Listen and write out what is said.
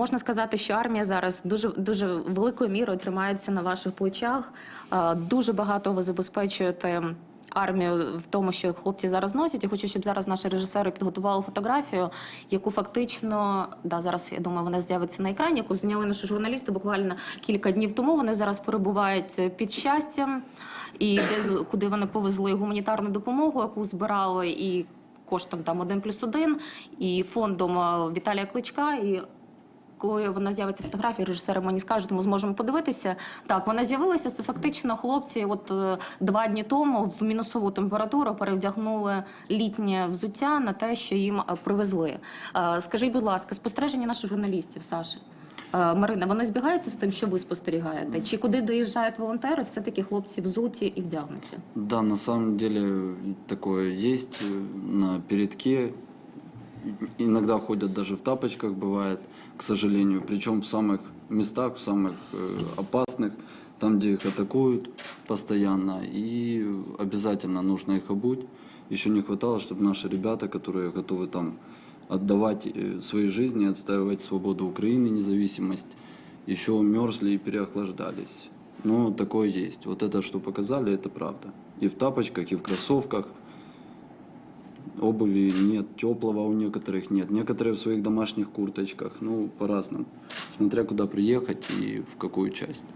Можна сказати, що армія зараз дуже дуже великою мірою тримається на ваших плечах. Дуже багато ви забезпечуєте армію в тому, що хлопці зараз носять. Я хочу, щоб зараз наші режисери підготували фотографію, яку фактично да зараз я думаю, вона з'явиться на екрані, яку зняли наші журналісти буквально кілька днів тому. Вони зараз перебувають під щастям, і де куди вони повезли гуманітарну допомогу, яку збирали і. Коштом там один плюс один і фондом Віталія Кличка і коли вона з'явиться фотографія, режисери мені скажуть, ми зможемо подивитися. Так, вона з'явилася. Це фактично хлопці. От е, два дні тому в мінусову температуру перевдягнули літнє взуття на те, що їм е, привезли. Е, Скажіть, будь ласка, спостереження наших журналістів, Саші. Марина, вони збігаються з тим, що ви спостерігаєте? Чи куди доїжджають волонтери? Все таки хлопці взуті і вдягнуті. Да, на самом деле такое есть э, на передке. Иногда ходят даже в тапочках, бывает, к сожалению. Причем в самых местах, в самых э, опасных, там, где их атакуют постоянно. И обязательно нужно их обуть. Еще не хватало, чтобы наши ребята, которые готовы там отдавать э, свои жизни, отстаивать свободу Украины, независимость, еще мерзли и переохлаждались. Но такое есть. Вот это, что показали, это правда. И в тапочках, и в кроссовках. Обуви нет, теплого у некоторых нет. Некоторые в своих домашних курточках. Ну, по-разному. Смотря куда приехать и в какую часть.